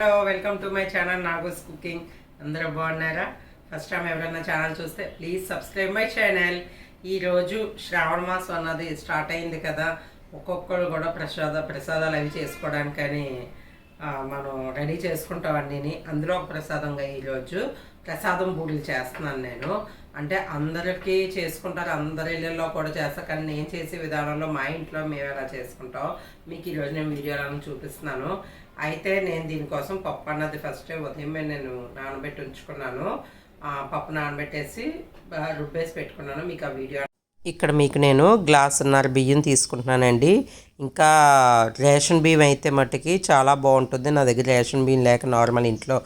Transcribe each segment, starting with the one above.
Hello welcome to my channel Nago's cooking అందరూ బాగున్నారా? First time ఎవరైనా ఛానల్ చూస్తే ప్లీజ్ సబ్స్క్రైబ్ మై ఛానల్ ఈరోజు శ్రావణ మాసం అన్నది స్టార్ట్ అయింది కదా. ఒక్కొక్కరు కూడా ప్రసాద ప్రసాదాలు అవి చేసుకోవడానికని మనం రెడీ చేసుకుంటాం అన్నీని. అందులో ఒక ప్రసాదంగా ఈరోజు ప్రసాదం బూరెలు చేస్తున్నాను నేను. అంటే అందరికీ చేసుకుంటారు అందరి ఇళ్ళల్లో కూడా చేస్తా. కానీ నేను చేసే విధానంలో మా ఇంట్లో మేము ఎలా చేసుకుంటాం మీకు ఈరోజు నేను వీడియోలను చూపిస్తున్నాను. అయితే నేను దీనికోసం పప్పు అన్నది ఫస్ట్ ఉదయమే నేను నానబెట్టి ఉంచుకున్నాను. పప్పు నానబెట్టేసి రుబ్బేసి పెట్టుకున్నాను. మీకు ఆ వీడియో ఇక్కడ మీకు నేను గ్లాసున్నర బియ్యం తీసుకుంటున్నానండి. ఇంకా రేషన్ బియ్యం అయితే మట్టుకి చాలా బాగుంటుంది. నా దగ్గర రేషన్ బియ్యం లేక నార్మల్ ఇంట్లో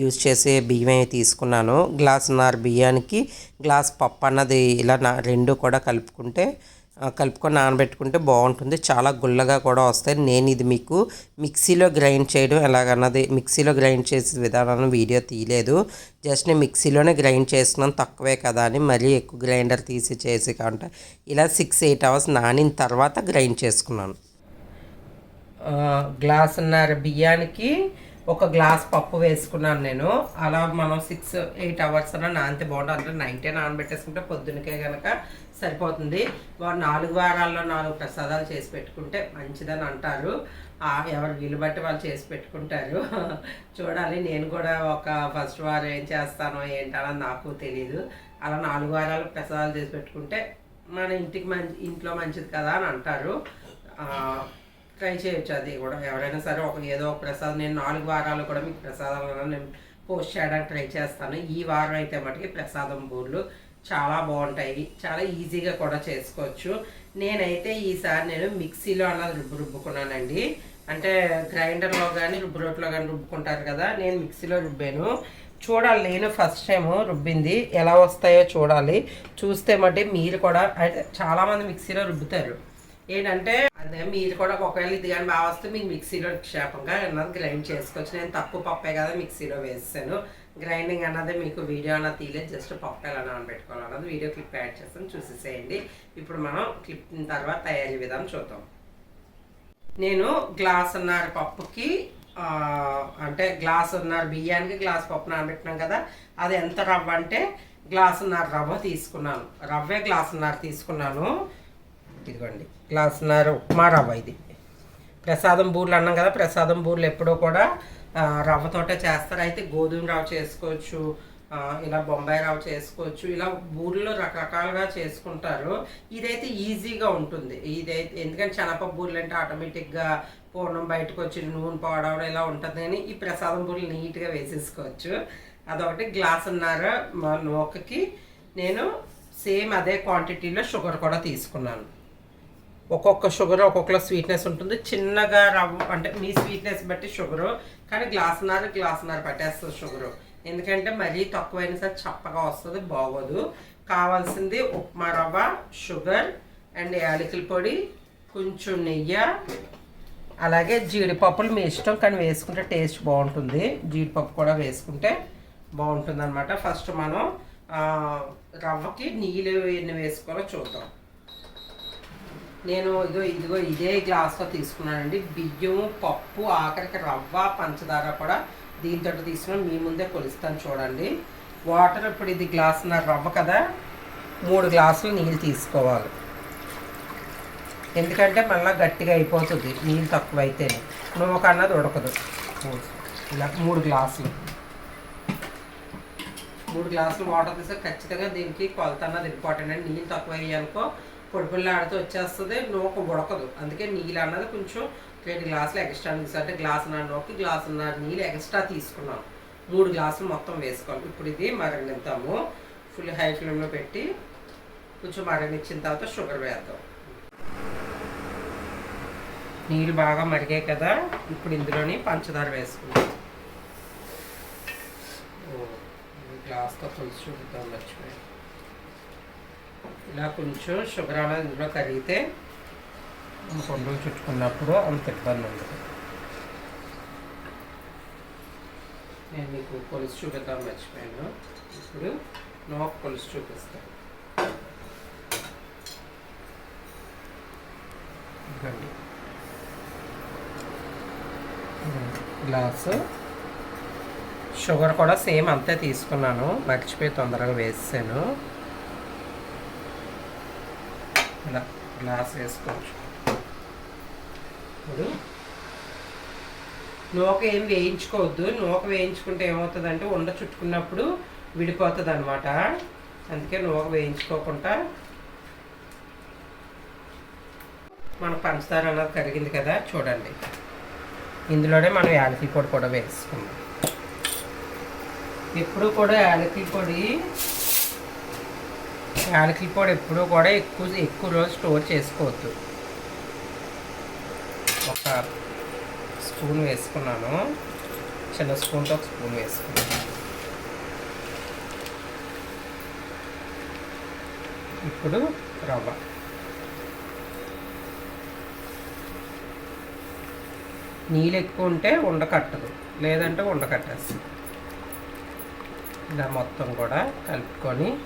యూజ్ చేసే బియ్యం అయితే తీసుకున్నాను. గ్లాసున్నర బియ్యానికి గ్లాస్ పప్పు అన్నది ఇలా నా రెండు కూడా కలుపుకుంటే కలుపుకొని నానబెట్టుకుంటే బాగుంటుంది. చాలా గుల్లగా కూడా వస్తాయి. నేను ఇది మీకు మిక్సీలో గ్రైండ్ చేయడం ఎలాగన్నది మిక్సీలో గ్రైండ్ చేసే విధానాన్ని వీడియో తీయలేదు. జస్ట్ నేను మిక్సీలోనే గ్రైండ్ చేస్తున్నాను. తక్కువే కదా అని మరీ ఎక్కువ గ్రైండర్ తీసి చేసి కాకుండా ఇలా సిక్స్ ఎయిట్ అవర్స్ నానిన తర్వాత గ్రైండ్ చేసుకున్నాను. గ్లాసున్నర బియ్యానికి ఒక గ్లాస్ పప్పు వేసుకున్నాను నేను. అలా మనం సిక్స్ ఎయిట్ అవర్స్ అన్న నానితే బాగుంటుంది. అంటే నైటే నానబెట్టేసుకుంటే పొద్దునకే కనుక సరిపోతుంది. వారు నాలుగు వారాల్లో నాలుగు ప్రసాదాలు చేసి పెట్టుకుంటే మంచిదని అంటారు. ఎవరు వీలు బట్టి వాళ్ళు చేసి పెట్టుకుంటారు. చూడాలి నేను కూడా ఒక ఫస్ట్ వారం ఏం చేస్తానో ఏంటనో నాకు తెలియదు అలా నాలుగు వారాలు ప్రసాదాలు చేసి పెట్టుకుంటే మన ఇంటికి మంచి ఇంట్లో మంచిది కదా అని అంటారు. ట్రై చేయొచ్చు అది కూడా. ఎవరైనా సరే ఒక ఏదో ఒక ప్రసాదం నేను నాలుగు వారాలు కూడా మీకు ప్రసాదాలు నేను పోస్ట్ చేయడానికి ట్రై చేస్తాను. ఈ వారం అయితే మటుకి ప్రసాదం బూర్లు. చాలా బాగుంటాయి. చాలా ఈజీగా కూడా చేసుకోవచ్చు. నేనైతే ఈసారి నేను మిక్సీలో అన్నది రుబ్బు రుబ్బుకున్నానండి. అంటే గ్రైండర్లో కానీ రుబ్బు రోట్లో కానీ రుబ్బుకుంటారు కదా నేను మిక్సీలో రుబ్బాను. చూడాలి నేను ఫస్ట్ టైం రుబ్బింది. ఎలా వస్తాయో చూడాలి. చూస్తే మట్టి మీరు కూడా అయితే చాలామంది మిక్సీలో రుబ్బుతారు. ఏంటంటే అదే మీరు కూడా ఒకవేళ ఇది కానీ బాగా వస్తే మీకు మిక్సీలో క్షేపంగా అన్నది గ్రైండ్ చేసుకోవచ్చు. నేను తక్కువ పప్పే కదా మిక్సీలో వేసాను గ్రైండింగ్ అన్నది మీకు వీడియో అన్నది తీయలేదు జస్ట్ పప్పు ఎలా నానబెట్టుకోవాలన్నది వీడియో క్లిప్ యాడ్ చేస్తాను చూసేసేయండి. ఇప్పుడు మనం క్లిప్ తర్వాత తయారీ విధానం చూద్దాం. నేను గ్లాసున్నర పప్పుకి అంటే గ్లాస్ ఉన్నారు బియ్యానికి గ్లాస్ పప్పు నానబెట్టినాం కదా అది ఎంత రవ్వ అంటే గ్లాసున్నర రవ్వ తీసుకున్నాను. రవ్వే గ్లాసున్నర తీసుకున్నాను. ఇదిగోండి. గ్లాసున్నర ఉప్మా రవ్వ ఇది. ప్రసాదం బూర్లు అన్నాం కదా ప్రసాదం బూర్లు ఎప్పుడూ కూడా ఆ, రవ్వతోటే చేస్తారు. అయితే గోధుమ రవ్వ చేసుకోవచ్చు ఇలా బొంబాయి రవ్వ చేసుకోవచ్చు ఇలా బూరెలు రకరకాలుగా చేసుకుంటారు. ఇదైతే ఈజీగా ఉంటుంది. ఇదైతే ఎందుకంటే శనగపప్పు బూరెలు అంటే ఆటోమేటిక్గా పూర్ణం బయటకు వచ్చి నూనె పోవడం ఇలా ఉంటుంది కానీ ఈ ప్రసాదం బూరెలు నీట్గా వేసేసుకోవచ్చు. అదొకటి. గ్లాస్ మా నూకకి. నేను సేమ్ అదే క్వాంటిటీలో షుగర్ కూడా తీసుకున్నాను. ఒక్కొక్క షుగర్ ఒక్కొక్క స్వీట్నెస్ ఉంటుంది. చిన్నగా రవ్వ అంటే మీ స్వీట్నెస్ బట్టి షుగరు కానీ గ్లాసున్నర గ్లాసున్నర పట్టేస్తుంది షుగరు. ఎందుకంటే మరీ తక్కువైనా సరే చప్పగా వస్తుంది బాగోదు. కావాల్సింది ఉప్మా రవ్వ షుగర్ అండ్ యాలకుల పొడి కొంచెం నెయ్యి. అలాగే జీడిపప్పులు మీ ఇష్టం కానీ వేసుకుంటే టేస్ట్ బాగుంటుంది. జీడిపప్పు కూడా వేసుకుంటే బాగుంటుంది అనమాట ఫస్ట్ మనం రవ్వకి నీళ్ళు ఎన్ని వేసుకోవాలో చూద్దాం. నేను ఇదిగో ఇదిగో ఇదే గ్లాస్తో తీసుకున్నానండి. బియ్యం పప్పు ఆఖరికి రవ్వ పంచదార కూడా దీంతో తీసుకున్నాను మీ ముందే కొలుస్తాను చూడండి. వాటర్ ఇప్పుడు ఇది గ్లాసున్నర రవ్వ కదా మూడు గ్లాసులు నీళ్ళు తీసుకోవాలి. ఎందుకంటే మళ్ళీ గట్టిగా అయిపోతుంది నీళ్ళు తక్కువ నువ్వు కన్నది అన్నది ఉడకదు ఇలా మూడు గ్లాసులు. మూడు గ్లాసులు వాటర్ తీస్తే ఖచ్చితంగా దీనికి కొలత అన్నది ఇంపార్టెంట్ అండి. నీళ్ళు తక్కువ అయ్యానుకో పొడిపిల్లాడితే వచ్చేస్తుంది నూక ఉడకదు అందుకే నీళ్ళు అన్నది కొంచెం రెండు గ్లాసులు ఎక్స్ట్రా తీసు అంటే గ్లాసున్నర నూకి గ్లాసున్నర నీళ్ళు ఎక్స్ట్రా తీసుకున్నాం. మూడు గ్లాసులు మొత్తం వేసుకోవాలి. ఇప్పుడు ఇది మరగనిద్దాము. ఫుల్ హై ఫ్లేమ్లో పెట్టి కొంచెం మరగనిచ్చిన తర్వాత షుగర్ వేద్దాం. నీళ్ళు బాగా మరిగాయి కదా ఇప్పుడు ఇందులోని పంచదార వేసుకుందాం. ఓ, గ్లాస్తో తులసి చూద్దాం మర్చిపోయాను ఇలా కొంచెం షుగర్ అనేది ఇందులో కరిగితే కొండలు చుట్టుకున్నప్పుడు అంత ఇబ్బంది ఉండదు నేను మీకు కొలుసు చూపిద్దాం మర్చిపోయాను. ఇప్పుడు నోక కొలుసు చూపిస్తాను. ఇదిగోండి. గ్లాసు. షుగర్ కూడా సేమ్ అంతే తీసుకున్నాను. మర్చిపోయి తొందరగా వేసాను. ఇలా గ్లాస్ వేసుకోవచ్చు. ఇప్పుడు నూక ఏం వేయించుకోవద్దు. నూక వేయించుకుంటే ఏమవుతుందంటే ఉండ చుట్టుకున్నప్పుడు విడిపోతుంది అనమాట అందుకే నూక వేయించుకోకుండా మన పంచదార అన్నది కరిగింది కదా చూడండి. ఇందులోనే మనం యాలకి పొడి కూడా వేసుకుందాం. ఎప్పుడు కూడా యాలకి పొడి యాలకుల పొడి ఎప్పుడు కూడా ఎక్కువ ఎక్కువ రోజు స్టోర్ చేసుకోవద్దు. ఒక స్పూన్ వేసుకున్నాను. చిన్న స్పూన్తో ఒక స్పూన్ వేసుకున్నాను. ఇప్పుడు రవ్వ. నీళ్ళు ఎక్కువ ఉంటే ఉండకట్టదు లేదంటే ఉండకట్టేస్తుంది ఇలా మొత్తం కూడా కలుపుకొని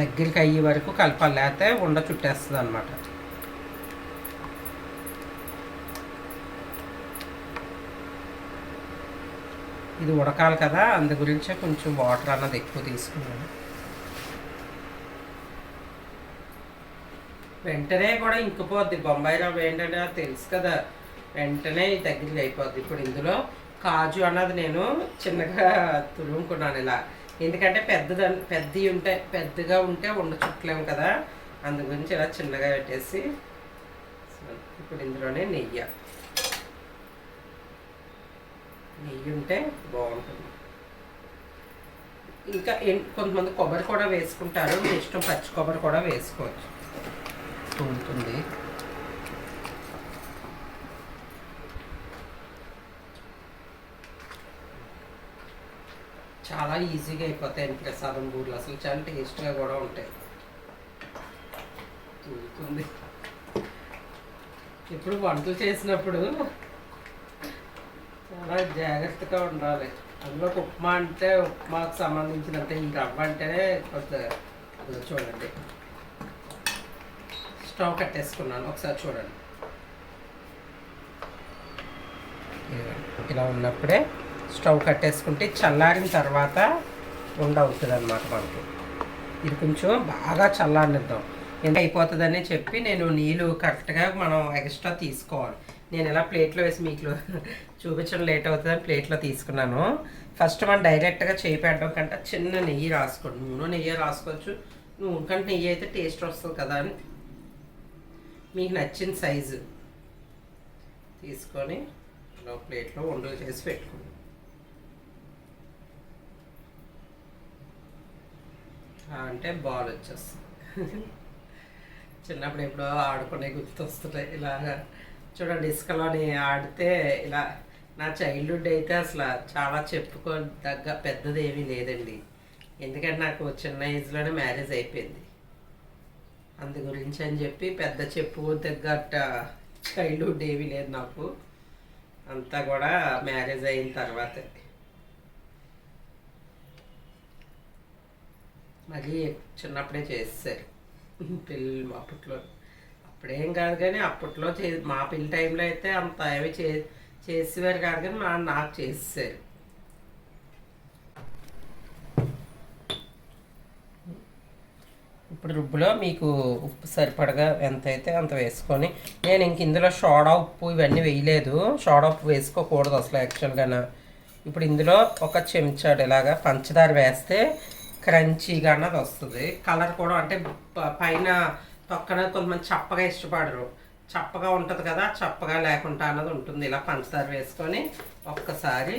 దగ్గరికి అయ్యే వరకు కలపాలి. లేకపోతే ఉండ చుట్టేస్తుంది అనమాట ఇది ఉడకాలి కదా అందు గురించే కొంచెం వాటర్ అన్నది ఎక్కువ తీసుకున్నాను. వెంటనే కూడా ఇంకిపోద్ది. బొంబాయి రవ్వ ఏంటంటే అది తెలుసు కదా వెంటనే దగ్గరికి అయిపోద్ది. ఇప్పుడు ఇందులో కాజు అన్నది నేను చిన్నగా తురుముకున్నాను ఇలా. ఎందుకంటే పెద్దది పెద్దవి ఉంటే పెద్దగా ఉంటే ఉండ చుట్టలేము కదా. అందు గురించి ఇలా చిన్నగా పెట్టేసి ఇప్పుడు ఇందులోనే నెయ్యి. నెయ్యి ఉంటే బాగుంటుంది. ఇంకా కొంతమంది కొబ్బరి కూడా వేసుకుంటారు. మీ ఇష్టం పచ్చి కొబ్బరి కూడా వేసుకోవచ్చు. ఉంటుంది చాలా ఈజీగా అయిపోతాయి ప్రసాదం బూర్లు. అసలు చాలా టేస్ట్గా కూడా ఉంటాయి. తూలుతుంది ఇప్పుడు వంటలు చేసినప్పుడు చాలా జాగ్రత్తగా ఉండాలి. అందులో ఉప్మా అంటే ఉప్మాకు సంబంధించినంత ఈ రవ్వ అంటేనే కొంత చూడండి. స్టవ్ కట్టేసుకున్నాను. ఒకసారి చూడండి. ఇలా ఉన్నప్పుడే స్టవ్ కట్టేసుకుంటే చల్లారిన తర్వాత ఉండవుతుంది అనమాట మనకి. ఇది కొంచెం బాగా చల్లారనిద్దాం. ఎంత అయిపోతుందని చెప్పి నేను నీళ్ళు కరెక్ట్గా మనం ఎక్స్ట్రా తీసుకోవాలి. నేను ఎలా ప్లేట్లో వేసి మీకు చూపించడం లేట్ అవుతుందని ప్లేట్లో తీసుకున్నాను. ఫస్ట్ మనం డైరెక్ట్గా చేయి పెట్టడం కంటే చిన్న నెయ్యి రాసుకోండి. నూనె నెయ్యి రాసుకోవచ్చు. నూనె కంటే నెయ్యి అయితే టేస్ట్ వస్తుంది కదా అని మీకు నచ్చిన సైజు తీసుకొని ప్లేట్లో ఉండలు చేసి పెట్టుకోండి అంటే బాల్ వచ్చేస్తుంది. చిన్నప్పుడు ఎప్పుడో ఆడుకునే గుర్తొస్తుంటాయి ఇలాగా చూడండి ఇసుకలోని ఆడితే ఇలా నా చైల్డ్హుడ్ అయితే అసలు చాలా చెప్పుకోదగ్గ పెద్దది ఏమీ లేదండి. ఎందుకంటే నాకు చిన్న ఏజ్లోనే మ్యారేజ్ అయిపోయింది. అందు గురించి అని చెప్పి పెద్ద చెప్పు తగ్గట్ట చైల్డ్హుడ్ ఏమీ లేదు నాకు. అంతా కూడా మ్యారేజ్ అయిన తర్వాతే. మళ్ళీ చిన్నప్పుడే చేసేసారు. పెళ్ళి అప్పట్లో. అప్పుడేం కాదు కానీ అప్పట్లో చే మా పెళ్ళి టైంలో అయితే అంత ఏమి చే చేసేవారు కాదు కానీ మా నాకు చేసేసారు. ఇప్పుడు రుబ్బులో మీకు ఉప్పు సరిపడగా ఎంత అయితే అంత వేసుకొని నేను ఇంక ఇందులో సోడా ఉప్పు ఇవన్నీ వేయలేదు. సోడా ఉప్పు వేసుకోకూడదు అసలు యాక్చువల్గా ఇప్పుడు ఇందులో ఒక చెంచాడు ఇలాగా పంచదార వేస్తే క్రంచీగా అన్నది వస్తుంది. కలర్ కూడా అంటే పైన పక్కన కొంతమంది చప్పగా ఇష్టపడరు. చప్పగా ఉంటుంది కదా చప్పగా లేకుండా అన్నది ఉంటుంది. ఇలా పంచదార వేసుకొని ఒక్కసారి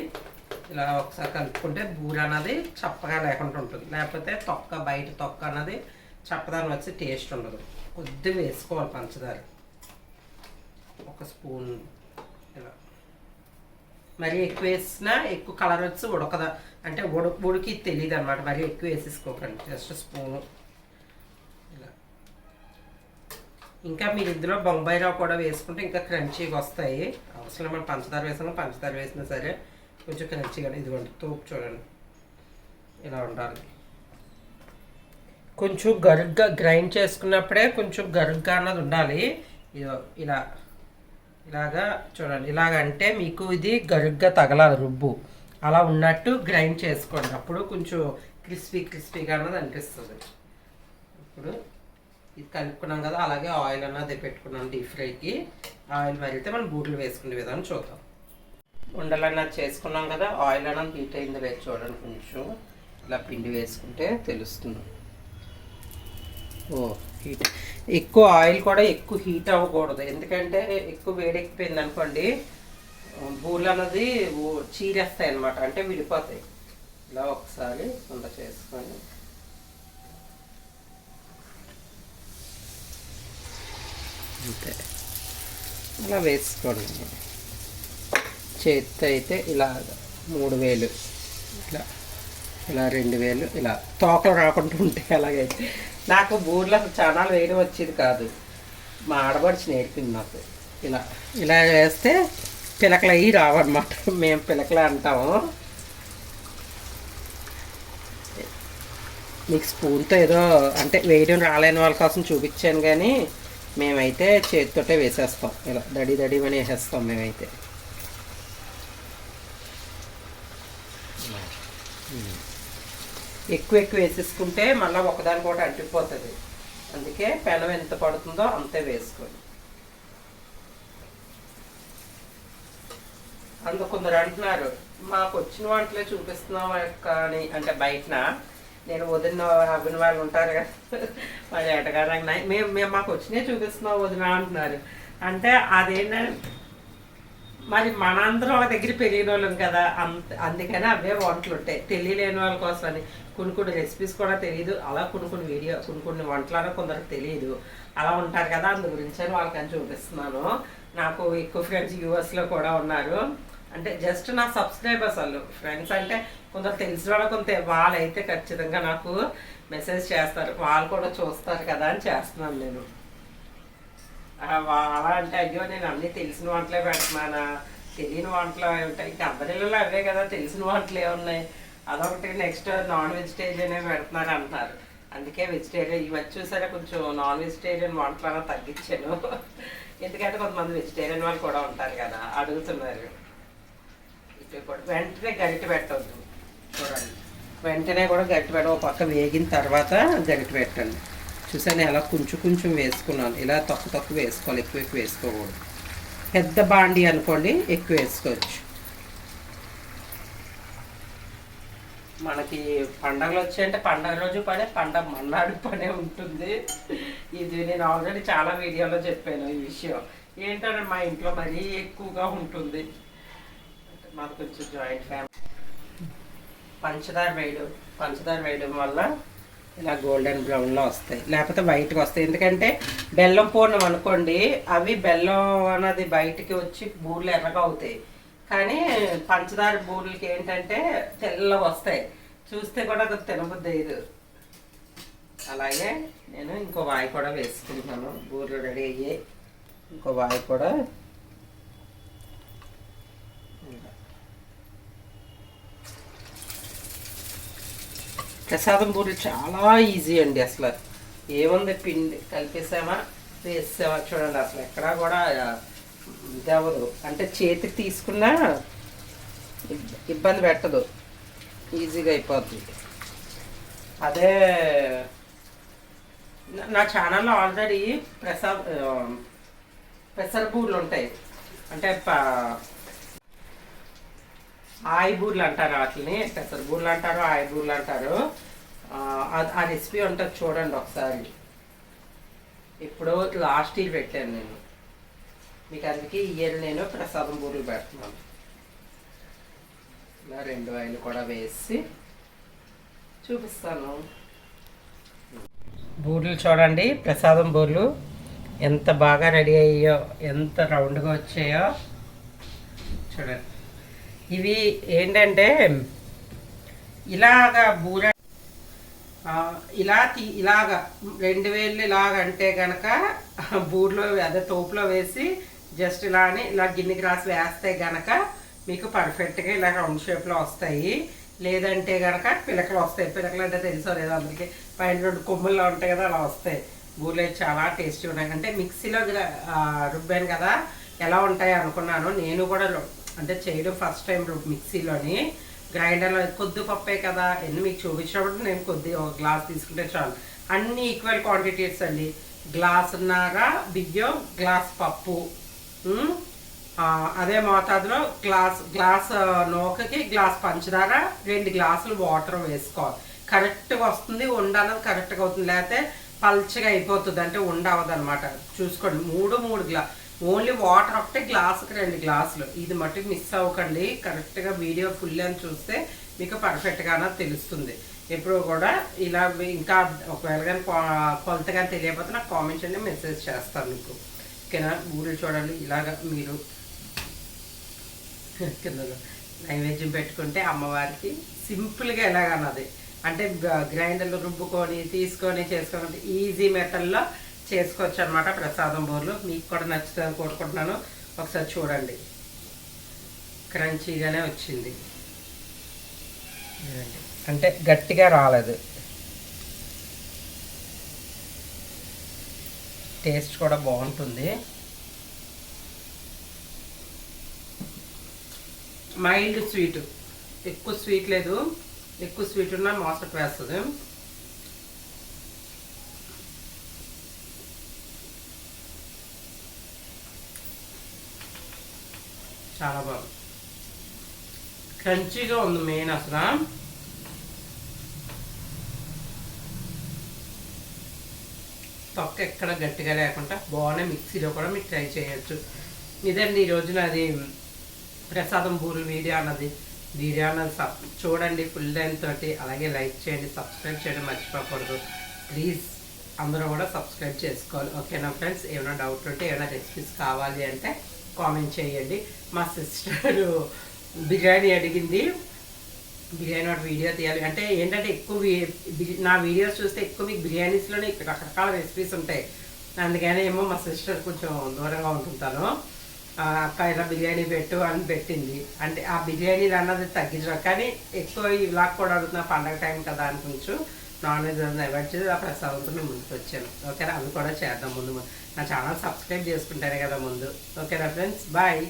ఇలా ఒకసారి కలుపుకుంటే బూర అన్నది చప్పగా లేకుండా ఉంటుంది. లేకపోతే తొక్క బయట తొక్క అన్నది చప్పదాని వచ్చి టేస్ట్ ఉండదు. కొద్దిగా వేసుకోవాలి పంచదార. ఒక స్పూన్. ఇలా. మరి ఎక్కువ వేసినా ఎక్కువ కలర్ వచ్చి ఉడకదా. అంటే ఉడ ఉడికి తెలియదు అనమాట మరి ఎక్కువ వేసేసుకోకండి. జస్ట్ స్పూను ఇలా. ఇంకా మీరు ఇందులో బొంబాయి రవ్వ కూడా వేసుకుంటే ఇంకా క్రంచీగా వస్తాయి. అవసరం మనం పంచదార వేసినా పంచదార వేసినా సరే కొంచెం క్రంచీగా ఇదిగోండి తూపు చూడండి. ఇలా ఉండాలి. కొంచెం గరుగ్గా గ్రైండ్ చేసుకున్నప్పుడే కొంచెం గరుగ్గా అన్నది ఉండాలి. ఇదో ఇలా ఇలాగా చూడండి. ఇలాగ అంటే మీకు ఇది గరుగ్గా తగలాలి రుబ్బు. అలా ఉన్నట్టు గ్రైండ్ చేసుకోండి. అప్పుడు కొంచెం క్రిస్పీ క్రిస్పీగా అన్నది అనిపిస్తుంది. ఇప్పుడు ఇది కలుపుకున్నాం కదా అలాగే ఆయిల్ అన్నది పెట్టుకున్నాం డీప్ ఫ్రైకి. ఆయిల్ మరిగితే మనం బూట్లు వేసుకునే విధానం చూద్దాం. ఉండలు అన్నది చేసుకున్నాం కదా ఆయిల్ అన్నది హీట్ అయింది లేదు చూడండి కొంచెం. ఇలా పిండి వేసుకుంటే తెలుస్తుంది. ఓ. హీట్ ఎక్కువ ఆయిల్ కూడా ఎక్కువ హీట్ అవ్వకూడదు. ఎందుకంటే ఎక్కువ వేడెక్కిపోయింది అనుకోండి బూర్లు అన్నది చీరేస్తాయి అనమాట అంటే విడిపోతాయి. ఇలా ఒకసారి కొంత చేసుకొని అంతే. ఇలా వేసుకోండి. చేత్తో అయితే ఇలా మూడు వేలు. ఇట్లా. ఇలా రెండు వేలు ఇలా తోకలు రాకుండా ఉంటాయి అలాగైతే నాకు బూర్లో చాలా వేయడం వచ్చేది కాదు. మా ఆడబడిచి నేర్పింది నాకు. ఇలా ఇలా వేస్తే పిలకలు అయ్యి రావన్నమాట. మేము పిలకలు అంటాము. మీకు స్పూన్తో ఏదో అంటే వేయడం రాలేని వాళ్ళ కోసం చూపించాను కానీ మేమైతే చేతితోటే వేసేస్తాం. ఇలా దడి దడి అని వేసేస్తాం మేమైతే. ఎక్కువ ఎక్కువ వేసేసుకుంటే మళ్ళీ ఒకదానికొకటి అంటిపోతుంది అందుకే పెనం ఎంత పడుతుందో అంతే వేసుకోండి. అందుకు కొందరు అంటున్నారు మాకు వచ్చిన వంటలే చూపిస్తున్నాం కానీ అంటే బయటన? నేను వదిన అవ్విన వాళ్ళు ఉంటారు కదా. మా ఏటగారు మేము మేము మాకు వచ్చినే చూపిస్తున్నాం వదిన అంటున్నారు. అంటే అదేంటంటే మరి మనందరం ఒక దగ్గర పెరిగిన వాళ్ళం కదా. అంత అందుకని అవే వంటలు ఉంటాయి తెలియలేని వాళ్ళ కోసం అని కొన్ని కొన్ని రెసిపీస్ కూడా తెలియదు అలా కొన్ని కొన్ని వీడియో కొన్ని కొన్ని వంటలు కొందరికి తెలియదు అలా ఉంటారు కదా అందు గురించి అని వాళ్ళకని చూపిస్తున్నాను. నాకు ఎక్కువ ఫ్రెండ్స్ యూఎస్లో కూడా ఉన్నారు. అంటే జస్ట్ నా సబ్స్క్రైబర్స్ వాళ్ళు. ఫ్రెండ్స్ అంటే కొందరు తెలిసిన వాళ్ళు కొంత వాళ్ళైతే ఖచ్చితంగా నాకు మెసేజ్ చేస్తారు. వాళ్ళు కూడా చూస్తారు కదా అని చేస్తున్నాను నేను. అలా అంటే అయ్యో నేను అన్ని తెలిసిన వంటలే పెడుతున్నానా? తెలియని వంటలు ఉంటాయి ఇంకా అందరిలో అవే కదా తెలిసిన వంటలు ఏమున్నాయి? అదొకటి నెక్స్ట్ నాన్ వెజిటేరియన్ పెడుతున్నారు అంటున్నారు అందుకే వెజిటేరియన్ ఇవి మధ్య చూసారా కొంచెం నాన్ వెజిటేరియన్ వంటలు తగ్గించాను. ఎందుకంటే కొంతమంది వెజిటేరియన్ వాళ్ళు కూడా ఉంటారు కదా అడుగుతున్నారు. ఇప్పుడు కూడా వెంటనే గరిటె పెట్టద్దు. చూడండి. వెంటనే కూడా గరిటె పెట్ట ఒక పక్క వేగిన తర్వాత గరిటె పెట్టండి. చూసాను ఎలా కొంచెం కొంచెం వేసుకున్నాను. ఇలా తక్కువ తక్కువ వేసుకోవాలి ఎక్కువ ఎక్కువ వేసుకోకూడదు. పెద్ద బాండి అనుకోండి ఎక్కువ వేసుకోవచ్చు. మనకి పండగలు వచ్చాయంటే పండగ రోజు పనే పండగ మన్నాడు పనే ఉంటుంది. ఇది నేను ఆల్రెడీ చాలా వీడియోలో చెప్పాను ఈ విషయం. ఏంటంటే మా ఇంట్లో మరీ ఎక్కువగా ఉంటుంది. మాకు కొంచెం జాయింట్ ఫ్యామిలీ పంచదార వేయడం పంచదార వేయడం వల్ల ఇలా గోల్డెన్ బ్రౌన్లో వస్తాయి. లేకపోతే బయటకు వస్తాయి. ఎందుకంటే బెల్లం పూర్ణం అనుకోండి అవి బెల్లం అన్నది బయటికి వచ్చి బూర్లు ఎర్రగా అవుతాయి. కానీ పంచదార బూరెలకి ఏంటంటే తెల్లగా వస్తాయి. చూస్తే కూడా అది తినబుద్ది అలాగే నేను ఇంకో వాయి కూడా వేసుకుంటాను బూరెలు రెడీ అయ్యాయి. ఇంకో వాయి కూడా. ప్రసాదం బూరెలు చాలా ఈజీ అండి అసలు. ఏముంది పిండి కలిపేసామా వేసేవా చూడండి అసలు ఎక్కడా కూడా దెవరు అంటే చేతికి తీసుకున్నా ఇబ్బంది పెట్టదు. ఈజీగా అయిపోద్ది. అదే నా- ఛానల్లో ఆల్రెడీ ప్రెసర్ పెసర బూర్లు ఉంటాయి. అంటే ఆయి బూర్లు అంటారు వాటిని. పెసర బూర్లు అంటారు ఆయి బూర్లు అంటారు. ఆ, ఆ రెసిపీ ఉంటుంది చూడండి ఒకసారి. ఇప్పుడు లాస్ట్ ఇయర్ పెట్టాను నేను. మీకు అందుకే ఈ ఇయర్ నేను ప్రసాదం బూర్లు పెడుతున్నాను. ఇలా రెండు ఆయిల్ కూడా వేసి చూపిస్తాను. బూరెలు చూడండి ప్రసాదం బూర్లు ఎంత బాగా రెడీ అయ్యాయో ఎంత రౌండ్గా వచ్చాయో చూడండి. ఇవి ఏంటంటే ఇలాగా బూర ఇలా తీ ఇలాగా రెండు వేలు ఇలాగ అంటే కనుక బూరెలో అదే తోపులో వేసి జస్ట్ ఇలా అని ఇలా గిన్నె గ్లాసులు వేస్తే గనక మీకు పర్ఫెక్ట్గా ఇలా రౌండ్ షేప్లో వస్తాయి. లేదంటే గనక పిలకలు వస్తాయి. పిలకలు అంటే తెలుసో లేదో అందుకే పైన రెండు కొమ్ముల్లో ఉంటాయి కదా అలా వస్తాయి. బూర్లు చాలా టేస్టీ ఉన్నాయి. అంటే మిక్సీలో రుబ్బాను కదా. ఎలా ఉంటాయి అనుకున్నాను. నేను కూడా అంటే చేయడం ఫస్ట్ టైం మిక్సీలోని. గ్రైండర్లో కొద్ది పప్పే కదా. ఎన్ని మీకు చూపించినప్పుడు నేను కొద్ది ఒక గ్లాస్ తీసుకుంటే చాలు. అన్ని ఈక్వల్ క్వాంటిటీస్ అండి. గ్లాసున్నర బియ్యం గ్లాస్ పప్పు. అదే మోతాదులో గ్లాస్ గ్లాస్ నూకకి గ్లాస్ పంచదార రెండు గ్లాసులు వాటర్ వేసుకోవాలి. కరెక్ట్గా వస్తుంది ఉండ అన్నది కరెక్ట్గా అవుతుంది. లేకపోతే పల్చగా అయిపోతుంది. అంటే ఉండవదనమాట అనమాట చూసుకోండి మూడు మూడు గ్లా ఓన్లీ వాటర్ ఒకటే గ్లాసుకి రెండు గ్లాసులు. ఇది మట్టుకు మిస్ అవ్వకండి. కరెక్ట్గా వీడియో ఫుల్ అని చూస్తే మీకు పర్ఫెక్ట్గానే తెలుస్తుంది. ఎప్పుడు కూడా ఇలా ఇంకా ఒకవేళ కానీ కొ- తెలియకపోతే నాకు కామెంట్ చేయండి మెసేజ్ చేస్తాను మీకు. ఓకేనా ఊళ్ళు చూడండి ఇలాగ మీరు కింద నైవేద్యం పెట్టుకుంటే అమ్మవారికి సింపుల్గా ఎలాగన్నది. అంటే గ్రైండర్లు గ్రైండర్లో రుబ్బుకొని తీసుకొని చేసుకొని ఈజీ మెథడ్లో చేసుకోవచ్చు అనమాట ప్రసాదం బోర్లు. మీకు కూడా నచ్చుతుంది కోరుకుంటున్నాను. ఒకసారి చూడండి. క్రంచీగానే వచ్చింది. అంటే గట్టిగా రాలేదు. టేస్ట్ కూడా బాగుంటుంది. Mild sweet. ఎక్కువ స్వీట్ లేదు. ఎక్కువ స్వీట్ ఉన్నా మోసట్ వేస్తుంది చాలా బాగుంది. క్రంచీగా ఉంది మెయిన్ అసలు. తొక్క ఎక్కడ గట్టిగా లేకుండా బాగానే మిక్సీలో కూడా మీరు ట్రై చేయొచ్చు. ఇదండి ఈరోజు నాది ప్రసాదం బూరు వీడియో అన్నది. వీడియో అన్నది సబ్ చూడండి ఫుల్ లైన్ తోటి అలాగే లైక్ చేయండి సబ్స్క్రైబ్ చేయడం మర్చిపోకూడదు. ప్లీజ్ అందరూ కూడా సబ్స్క్రైబ్ చేసుకోవాలి. ఓకేనా ఫ్రెండ్స్? ఏమైనా డౌట్ ఉంటే ఏమైనా రెసిపీస్ కావాలి అంటే కామెంట్ చేయండి. మా సిస్టర్ బిర్యానీ అడిగింది. బిర్యానీ ఒకటి వీడియో తీయాలి. అంటే ఏంటంటే ఎక్కువ నా వీడియోస్ చూస్తే ఎక్కువ మీకు బిర్యానీస్లోనే ఇక్కడ రకరకాల రెసిపీస్ ఉంటాయి. అందుకనే ఏమో మా సిస్టర్ కొంచెం దూరంగా ఉంటుంటాను. ఆ, అక్క ఇలా బిర్యానీ పెట్టు అని పెట్టింది. అంటే ఆ బిర్యానీలు అన్నది తగ్గించడం. కానీ ఎక్కువ ఇలా కూడా అడుగుతున్నా పండగ టైం కదా అని కొంచెం నాన్ వెజ్ అది అవాయిడ్ చేసి ఆ ప్రసాదంతో నేను ముందుకు వచ్చాను ఓకేనా? అది కూడా చేద్దాం ముందు నా ఛానల్ సబ్స్క్రైబ్ చేసుకుంటానే కదా ముందు. ఓకేనా ఫ్రెండ్స్? బాయ్.